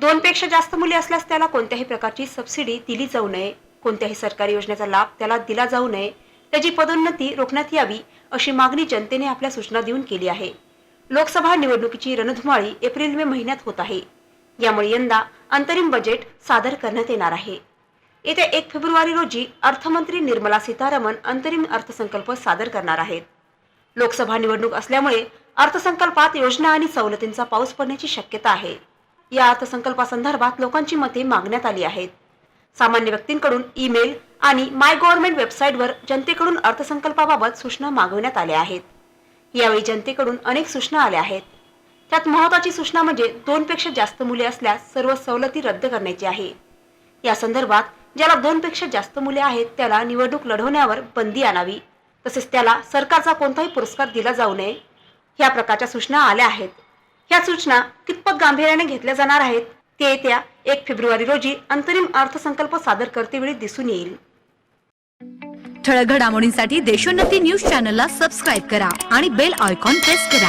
दोनपेक्षा जास्त मुले असल्यास त्याला कोणत्याही प्रकारची सबसिडी दिली जाऊ नये. कोणत्याही सरकारी योजनेचा लाभ त्याला दिला जाऊ नये. त्याची पदोन्नती रोखण्यात यावी अशी मागणी जनतेने आपल्या सूचना देऊन केली आहे. लोकसभा निवडणुकीची रणधुमाळी एप्रिल मे महिन्यात होत आहे. यामुळे यंदा अंतरिम बजेट सादर करण्यात येणार आहे. येत्या एक फेब्रुवारी रोजी अर्थमंत्री निर्मला सीतारामन अंतरिम अर्थसंकल्प सादर करणार आहेत. लोकसभा निवडणूक असल्यामुळे अर्थसंकल्पात योजना आणि सवलतींचा पाऊस पडण्याची शक्यता आहे. या अर्थसंकल्पासंदर्भात लोकांची मते मागण्यात आली आहेत. सामान्य व्यक्तींकडून ईमेल आणि माय गव्हर्नमेंट वेबसाईटवर जनतेकडून अर्थसंकल्पाबाबत सूचना मागवण्यात आल्या आहेत. यावेळी जनतेकडून अनेक सूचना आल्या आहेत. त्यात महत्वाची सूचना म्हणजे दोनपेक्षा जास्त मुले असल्यास सर्व सवलती रद्द करण्याची आहे. या संदर्भात ज्याला दोनपेक्षा जास्त मुले आहेत त्याला निवडणूक लढवण्यावर बंदी आणावी तसेच त्याला सरकारचा कोणताही पुरस्कार दिला जाऊ नये. ह्या प्रकारच्या सूचना आल्या आहेत. ह्या सूचना कितपत गांभीर्याने घेतल्या जाणार आहेत ते येत्या एक फेब्रुवारी रोजी अंतरिम अर्थसंकल्प सादर करतेवेळी दिसून येईल. ठळक घडामोडींसाठी देशोन्नती न्यूज चॅनलला सबस्क्राईब करा आणि बेल आयकॉन प्रेस करा.